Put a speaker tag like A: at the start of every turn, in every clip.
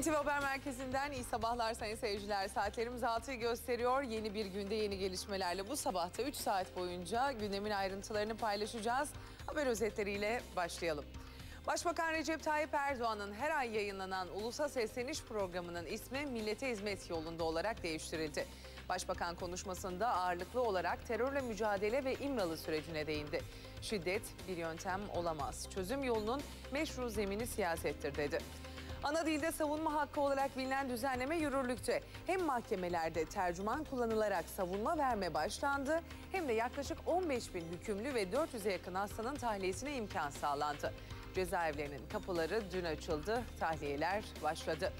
A: NTV Haber Merkezi'nden iyi sabahlar sayın seyirciler. Saatlerimiz 6'yı gösteriyor. Yeni bir günde yeni gelişmelerle bu sabahta 3 saat boyunca gündemin ayrıntılarını paylaşacağız. Haber özetleriyle başlayalım. Başbakan Recep Tayyip Erdoğan'ın her ay yayınlanan Ulusal Sesleniş Programı'nın ismi Millete Hizmet Yolunda olarak değiştirildi. Başbakan konuşmasında ağırlıklı olarak terörle mücadele ve İmralı sürecine değindi. Şiddet bir yöntem olamaz. Çözüm yolunun meşru zemini siyasettir dedi. Ana dilde savunma hakkı olarak bilinen düzenleme yürürlükte. Hem mahkemelerde tercüman kullanılarak savunma verme başlandı hem de yaklaşık 15 bin hükümlü ve 400'e yakın hastanın tahliyesine imkan sağlandı. Cezaevlerinin kapıları dün açıldı, tahliyeler başladı.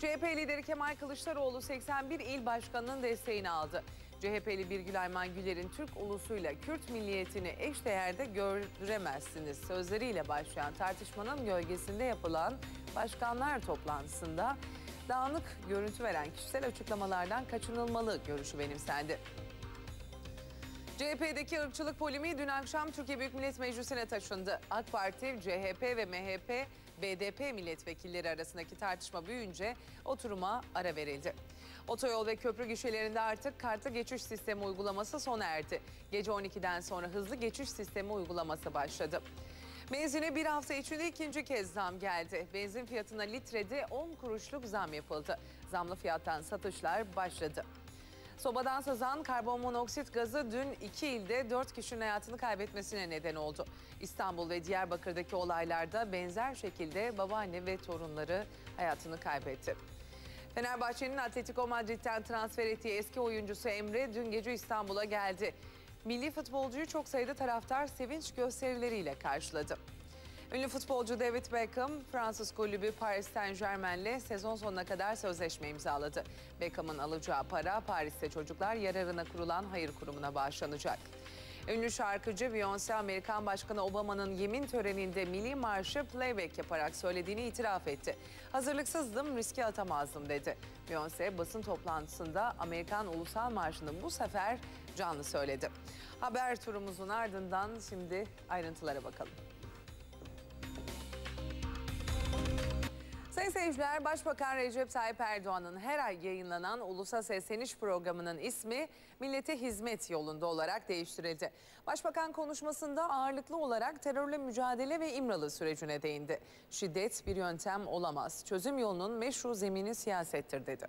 A: CHP lideri Kemal Kılıçdaroğlu 81 il başkanının desteğini aldı. CHP'li Birgül Ayman Güler'in Türk ulusuyla Kürt milliyetini eşdeğerde göremezsiniz sözleriyle başlayan tartışmanın gölgesinde yapılan başkanlar toplantısında dağınık görüntü veren kişisel açıklamalardan kaçınılmalı görüşü benimsendi. CHP'deki ırkçılık polemiği dün akşam Türkiye Büyük Millet Meclisi'ne taşındı. AK Parti, CHP ve MHP, BDP milletvekilleri arasındaki tartışma büyüyünce oturuma ara verildi. Otoyol ve köprü gişelerinde artık kartlı geçiş sistemi uygulaması sona erdi. Gece 12'den sonra hızlı geçiş sistemi uygulaması başladı. Benzine bir hafta içinde ikinci kez zam geldi. Benzin fiyatına litrede 10 kuruşluk zam yapıldı. Zamlı fiyattan satışlar başladı. Sobadan sızan karbon monoksit gazı dün iki ilde dört kişinin hayatını kaybetmesine neden oldu. İstanbul ve Diyarbakır'daki olaylarda benzer şekilde babaanne ve torunları hayatını kaybetti. Fenerbahçe'nin Atletico Madrid'den transfer ettiği eski oyuncusu Emre dün gece İstanbul'a geldi. Milli futbolcuyu çok sayıda taraftar sevinç gösterileriyle karşıladı. Ünlü futbolcu David Beckham, Fransız kulübü Paris Saint Germain'le sezon sonuna kadar sözleşme imzaladı. Beckham'ın alacağı para Paris'te çocuklar yararına kurulan hayır kurumuna bağışlanacak. Ünlü şarkıcı Beyoncé, Amerikan Başkanı Obama'nın yemin töreninde milli marşı playback yaparak söylediğini itiraf etti. Hazırlıksızdım, riske atamazdım dedi. Beyoncé basın toplantısında Amerikan Ulusal Marşı'nı bu sefer canlı söyledi. Haber turumuzun ardından şimdi ayrıntılara bakalım. Sayın seyirciler, Başbakan Recep Tayyip Erdoğan'ın her ay yayınlanan Ulusal Sesleniş Programı'nın ismi Millete Hizmet Yolunda olarak değiştirildi. Başbakan konuşmasında ağırlıklı olarak terörle mücadele ve İmralı sürecine değindi. Şiddet bir yöntem olamaz. Çözüm yolunun meşru zemini siyasettir dedi.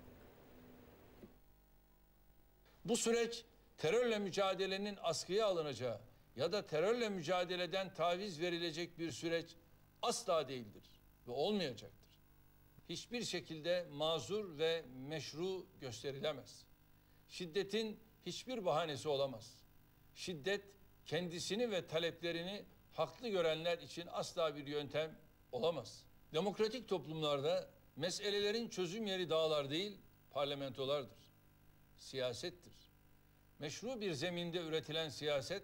B: Bu süreç terörle mücadelenin askıya alınacağı ya da terörle mücadeleden taviz verilecek bir süreç asla değildir ve olmayacaktır hiçbir şekilde mazur ve meşru gösterilemez. Şiddetin hiçbir bahanesi olamaz. Şiddet kendisini ve taleplerini haklı görenler için asla bir yöntem olamaz. Demokratik toplumlarda meselelerin çözüm yeri dağlar değil, parlamentolardır. Siyasettir. Meşru bir zeminde üretilen siyaset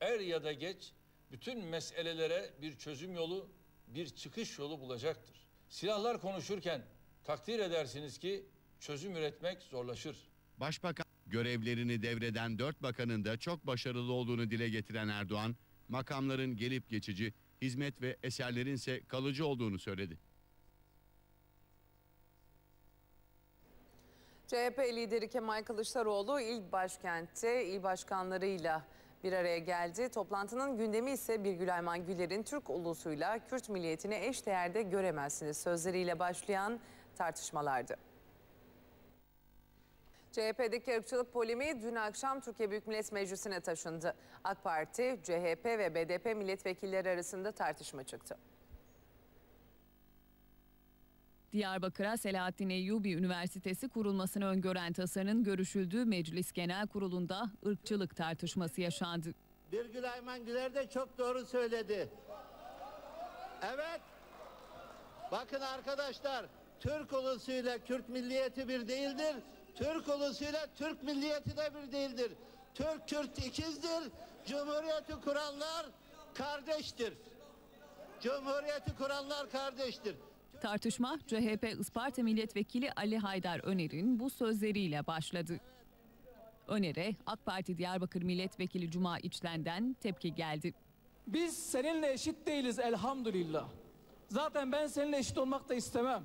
B: er ya da geç bütün meselelere bir çözüm yolu, bir çıkış yolu bulacaktır. Silahlar konuşurken takdir edersiniz ki çözüm üretmek zorlaşır.
C: Başbakan görevlerini devreden dört bakanın da çok başarılı olduğunu dile getiren Erdoğan, makamların gelip geçici, hizmet ve eserlerin ise kalıcı olduğunu söyledi.
A: CHP lideri Kemal Kılıçdaroğlu il başkentte il başkanlarıyla bir araya geldi. Toplantının gündemi ise Birgül Ayman Güler'in Türk ulusuyla Kürt milliyetini eş değerde göremezsiniz sözleriyle başlayan tartışmalardı. CHP'deki ırkçılık polemiği dün akşam Türkiye Büyük Millet Meclisi'ne taşındı. AK Parti, CHP ve BDP milletvekilleri arasında tartışma çıktı.
D: Diyarbakır'a Selahattin Eyyubi Üniversitesi kurulmasını öngören tasarının görüşüldüğü Meclis Genel Kurulu'nda ırkçılık tartışması yaşandı.
E: Birgül Ayman Güler de çok doğru söyledi. Evet. Bakın arkadaşlar, Türk ulusuyla Kürt milliyeti bir değildir. Türk ulusuyla Türk milliyeti de bir değildir. Türk Kürt ikizdir. Cumhuriyeti kuranlar kardeştir. Cumhuriyeti kuranlar kardeştir.
D: Tartışma CHP Isparta Milletvekili Ali Haydar Öner'in bu sözleriyle başladı. Öner'e AK Parti Diyarbakır Milletvekili Cuma İçlen'den tepki geldi.
F: Biz seninle eşit değiliz elhamdülillah. Zaten ben seninle eşit olmak da istemem.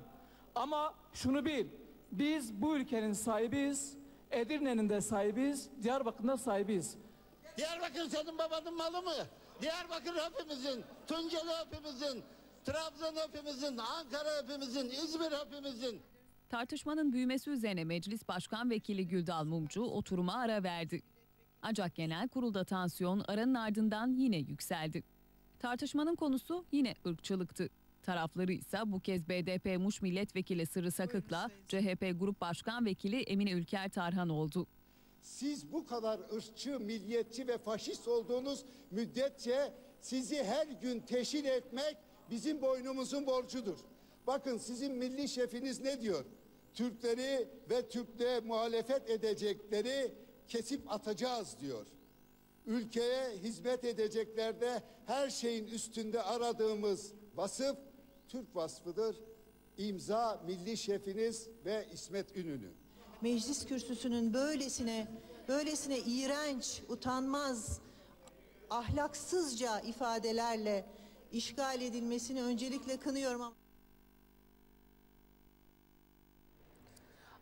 F: Ama şunu bil, biz bu ülkenin sahibiyiz, Edirne'nin de sahibiyiz, Diyarbakır'ın da sahibiyiz.
E: Diyarbakır senin babanın malı mı? Diyarbakır hepimizin, Tunceli hepimizin, Trabzon hepimizin, Ankara hepimizin, İzmir hepimizin.
D: Tartışmanın büyümesi üzerine Meclis Başkan Vekili Güldal Mumcu oturuma ara verdi. Ancak genel kurulda tansiyon aranın ardından yine yükseldi. Tartışmanın konusu yine ırkçılıktı. Tarafları ise bu kez BDP Muş Milletvekili Sırrı Sakık'la CHP Grup Başkan Vekili Emine Ülker Tarhan oldu.
G: Siz bu kadar ırkçı, milliyetçi ve faşist olduğunuz müddetçe sizi her gün teşhir etmek bizim boynumuzun borcudur. Bakın sizin milli şefiniz ne diyor? Türkleri ve Türklüğe muhalefet edecekleri kesip atacağız diyor. Ülkeye hizmet edeceklerde her şeyin üstünde aradığımız vasıf Türk vasfıdır. İmza milli şefiniz ve İsmet Ünlü.
H: meclis kürsüsünün böylesine böylesine iğrenç, utanmaz, ahlaksızca ifadelerle işgal edilmesini öncelikle kınıyorum ama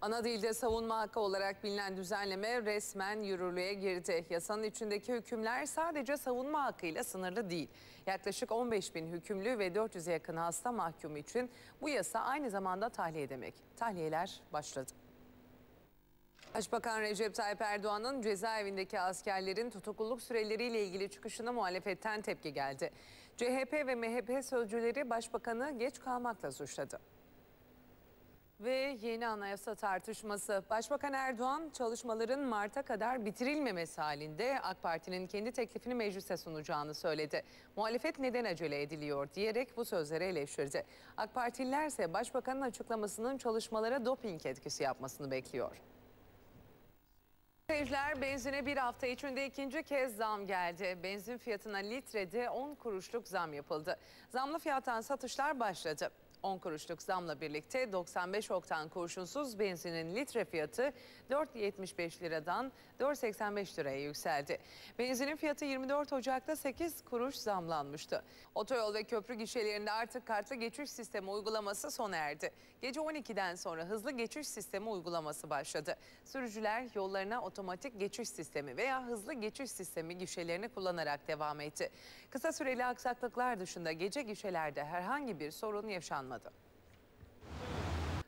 A: Ana dilde savunma hakkı olarak bilinen düzenleme resmen yürürlüğe girdi. Yasanın içindeki hükümler sadece savunma hakkıyla sınırlı değil. Yaklaşık 15 bin hükümlü ve 400'e yakın hasta mahkum için bu yasa aynı zamanda tahliye demek. Tahliyeler başladı. Başbakan Recep Tayyip Erdoğan'ın cezaevindeki askerlerin tutukluluk süreleriyle ilgili çıkışına muhalefetten tepki geldi. CHP ve MHP sözcüleri başbakanı geç kalmakla suçladı. Ve yeni anayasa tartışması. Başbakan Erdoğan çalışmaların Mart'a kadar bitirilmemesi halinde AK Parti'nin kendi teklifini meclise sunacağını söyledi. Muhalefet neden acele ediliyor diyerek bu sözleri eleştirdi. AK Partililer ise başbakanın açıklamasının çalışmalara doping etkisi yapmasını bekliyor. Seyirciler benzine bir hafta içinde ikinci kez zam geldi. Benzin fiyatına litrede 10 kuruşluk zam yapıldı. Zamlı fiyattan satışlar başladı. 10 kuruşluk zamla birlikte 95 oktan kurşunsuz benzinin litre fiyatı 4.75 liradan 4.85 liraya yükseldi. Benzinin fiyatı 24 Ocak'ta 8 kuruş zamlanmıştı. Otoyol ve köprü gişelerinde artık kartlı geçiş sistemi uygulaması sona erdi. Gece 12'den sonra hızlı geçiş sistemi uygulaması başladı. Sürücüler yollarına otomatik geçiş sistemi veya hızlı geçiş sistemi gişelerini kullanarak devam etti. Kısa süreli aksaklıklar dışında gece gişelerde herhangi bir sorun yaşanmadı.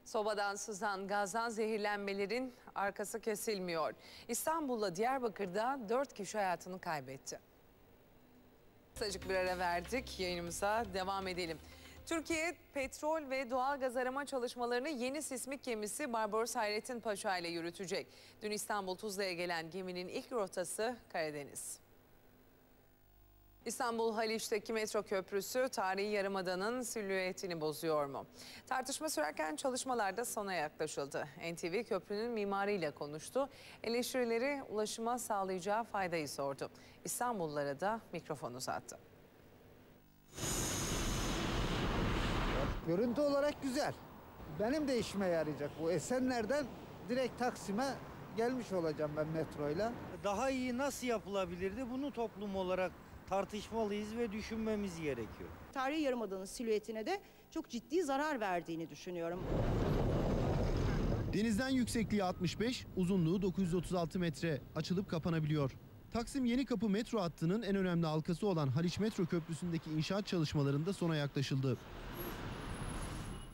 A: Sobadan sızan gazdan zehirlenmelerin arkası kesilmiyor. İstanbul'la Diyarbakır'da 4 kişi hayatını kaybetti. Kısacık bir ara verdik. Yayınımıza devam edelim. Türkiye petrol ve doğal gaz arama çalışmalarını yeni sismik gemisi Barbaros Hayrettin Paşa ile yürütecek. Dün İstanbul Tuzla'ya gelen geminin ilk rotası Karadeniz. İstanbul Haliç'teki metro köprüsü tarihi yarımadanın silüetini bozuyor mu? Tartışma sürerken çalışmalarda sona yaklaşıldı. NTV köprünün mimarıyla konuştu. Eleştirileri ulaşıma sağlayacağı faydayı sordu. İstanbullulara da mikrofon uzattı.
I: Görüntü olarak güzel. Benim de işime yarayacak bu. Esenler'den direkt Taksim'e gelmiş olacağım ben metroyla.
J: Daha iyi nasıl yapılabilirdi? Bunu toplum olarak tartışmalıyız ve düşünmemiz gerekiyor.
K: Tarihi Yarımada'nın silüetine de çok ciddi zarar verdiğini düşünüyorum.
L: Denizden yüksekliği 65, uzunluğu 936 metre açılıp kapanabiliyor. Taksim Yenikapı metro hattının en önemli halkası olan Haliç Metro Köprüsü'ndeki inşaat çalışmalarında sona yaklaşıldı.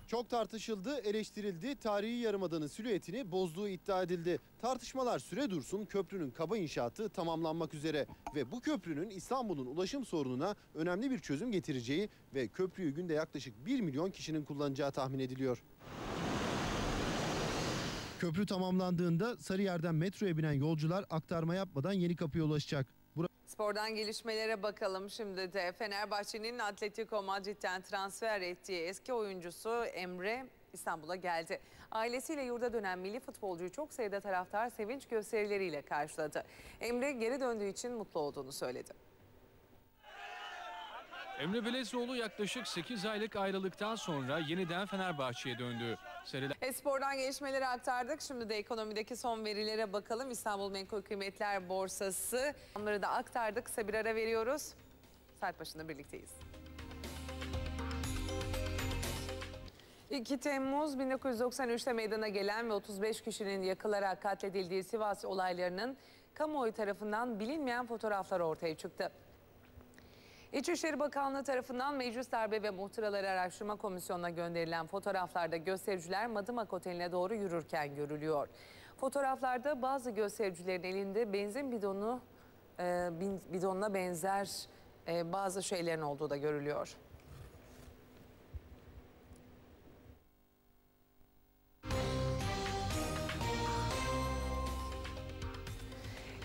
L: Çok tartışıldı, eleştirildi. Tarihi Yarımada'nın silüetini bozduğu iddia edildi. Tartışmalar süre dursun köprünün kaba inşaatı tamamlanmak üzere. Ve bu köprünün İstanbul'un ulaşım sorununa önemli bir çözüm getireceği ve köprüyü günde yaklaşık 1 milyon kişinin kullanacağı tahmin ediliyor. Köprü tamamlandığında Sarıyer'den metroya binen yolcular aktarma yapmadan Yenikapı'ya ulaşacak.
A: Spordan gelişmelere bakalım şimdi de. Fenerbahçe'nin Atletico Madrid'den transfer ettiği eski oyuncusu Emre İstanbul'a geldi. Ailesiyle yurda dönen milli futbolcuyu çok sayıda taraftar sevinç gösterileriyle karşıladı. Emre geri döndüğü için mutlu olduğunu söyledi.
M: Emre Belezoğlu yaklaşık 8 aylık ayrılıktan sonra yeniden Fenerbahçe'ye döndü. Seriler
A: Espor'dan gelişmeleri aktardık. Şimdi de ekonomideki son verilere bakalım. İstanbul Menkul Kıymetler Borsası. Onları da aktardık. Kısa bir ara veriyoruz. Saat başında birlikteyiz. 2 Temmuz 1993'te meydana gelen ve 35 kişinin yakılarak katledildiği Sivas olaylarının kamuoyu tarafından bilinmeyen fotoğraflar ortaya çıktı. İçişleri Bakanlığı tarafından Meclis Darbe ve Muhtıraları Araştırma Komisyonu'na gönderilen fotoğraflarda göstericiler Madımak Oteli'ne doğru yürürken görülüyor. Fotoğraflarda bazı göstericilerin elinde benzin bidonu e, bidonuna benzer e, bazı şeylerin olduğu da görülüyor.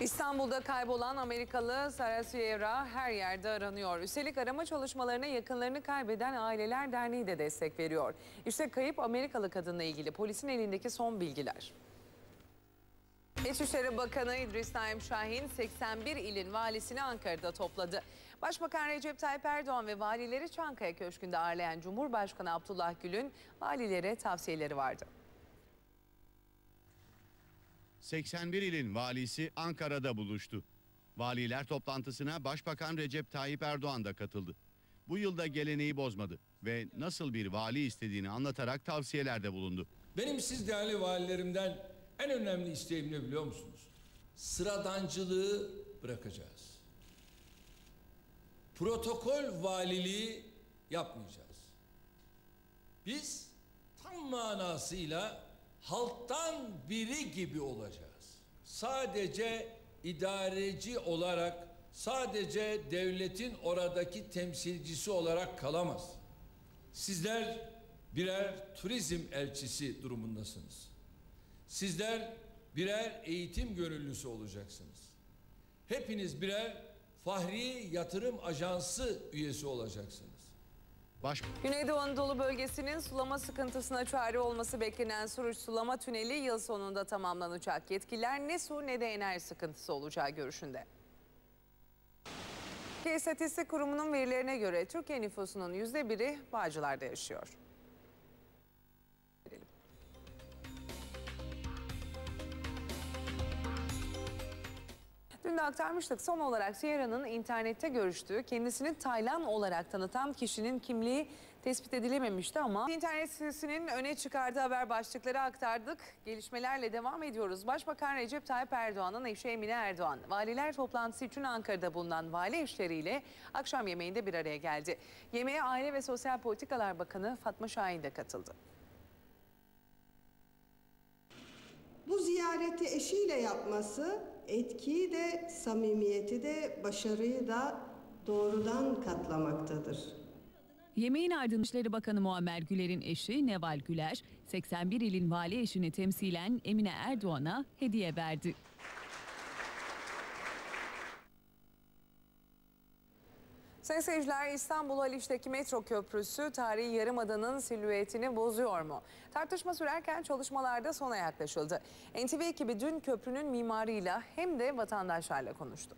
A: İstanbul'da kaybolan Amerikalı Sarah Sierra her yerde aranıyor. Üstelik arama çalışmalarına yakınlarını kaybeden Aileler Derneği de destek veriyor. İşte kayıp Amerikalı kadınla ilgili polisin elindeki son bilgiler. İçişleri Bakanı İdris Naim Şahin 81 ilin valisini Ankara'da topladı. Başbakan Recep Tayyip Erdoğan ve valileri Çankaya Köşkü'nde ağırlayan Cumhurbaşkanı Abdullah Gül'ün valilere tavsiyeleri vardı.
C: 81 ilin valisi Ankara'da buluştu. Valiler toplantısına Başbakan Recep Tayyip Erdoğan da katıldı. Bu yılda geleneği bozmadı ve nasıl bir vali istediğini anlatarak tavsiyelerde bulundu.
B: Benim siz değerli valilerimden en önemli isteğim ne biliyor musunuz? Sıradancılığı bırakacağız. Protokol valiliği yapmayacağız. Biz tam manasıyla halktan biri gibi olacağız. Sadece idareci olarak, sadece devletin oradaki temsilcisi olarak kalamaz. Sizler birer turizm elçisi durumundasınız. Sizler birer eğitim gönüllüsü olacaksınız. Hepiniz birer Fahri Yatırım Ajansı üyesi olacaksınız.
C: Baş
A: Güneydoğu Anadolu bölgesinin sulama sıkıntısına çare olması beklenen Suruç Sulama Tüneli yıl sonunda tamamlanacak. Yetkililer ne su ne de enerji sıkıntısı olacağı görüşünde. Türkiye İstatistik Kurumu'nun verilerine göre Türkiye nüfusunun yüzde biri Bağcılar'da yaşıyor. Dün de aktarmıştık. Son olarak Sierra'nın internette görüştüğü, kendisini Taylan olarak tanıtan kişinin kimliği tespit edilememişti ama internet sitesinin öne çıkardığı haber başlıkları aktardık. Gelişmelerle devam ediyoruz. Başbakan Recep Tayyip Erdoğan'ın eşi Emine Erdoğan, valiler toplantısı için Ankara'da bulunan vali eşleriyle akşam yemeğinde bir araya geldi. Yemeğe Aile ve Sosyal Politikalar Bakanı Fatma Şahin de katıldı.
N: Bu ziyareti eşiyle yapması etkiyi de samimiyeti de başarıyı da doğrudan katlamaktadır.
D: Yemeğin ardından İçişleri Bakanı Muammer Güler'in eşi Neval Güler, 81 ilin vali eşini temsilen Emine Erdoğan'a hediye verdi.
A: Sayın seyirciler İstanbul Haliç'teki metro köprüsü tarihi yarımadanın silüetini bozuyor mu? Tartışma sürerken çalışmalarda sona yaklaşıldı. NTV ekibi dün köprünün mimarıyla hem de vatandaşlarla konuştu.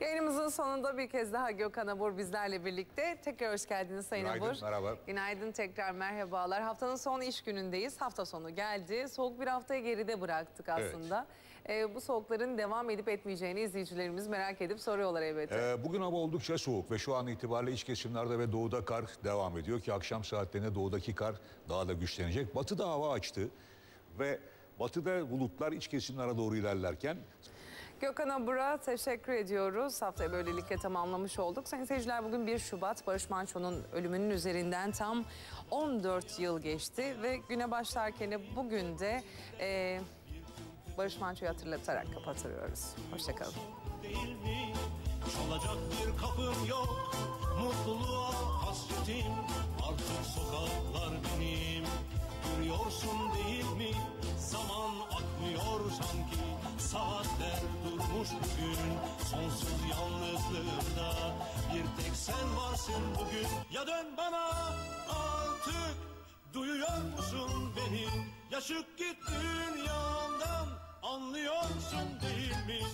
A: Yayınımızın sonunda bir kez daha Gökhan Abur bizlerle birlikte. Tekrar hoş geldiniz Sayın
O: Günaydın,
A: Abur.
O: merhaba.
A: Günaydın tekrar merhabalar. Haftanın son iş günündeyiz. Hafta sonu geldi. Soğuk bir haftayı geride bıraktık
O: Evet.
A: Ee, bu soğukların devam edip etmeyeceğini izleyicilerimiz merak edip soruyorlar elbette.
O: Ee, bugün hava oldukça soğuk ve şu an itibariyle iç kesimlerde ve doğuda kar devam ediyor ki akşam saatlerinde doğudaki kar daha da güçlenecek. Batıda hava açtı ve batıda bulutlar iç kesimlere doğru ilerlerken
A: Gökhan Abur'a teşekkür ediyoruz. Haftayı böylelikle tamamlamış olduk. Sayın seyirciler bugün 1 Şubat Barış Manço'nun ölümünün üzerinden tam 14 yıl geçti. Ve güne başlarken bugün de e, Barış Manço'yu hatırlatarak kapatıyoruz. Hoşçakalın.
P: Çalacak bir kapım yok. Mutluluğa hasretim. Artık sokaklar benim. Görüyorsun değil mi? Zaman akmıyor sanki. Saatler durmuş bugün. Sonsuz yalnızlığımda Bir tek sen varsın bugün. Ya dön bana artık. Duyuyor musun beni? Yaşık git dünyamdan Anlıyorsun değil mi?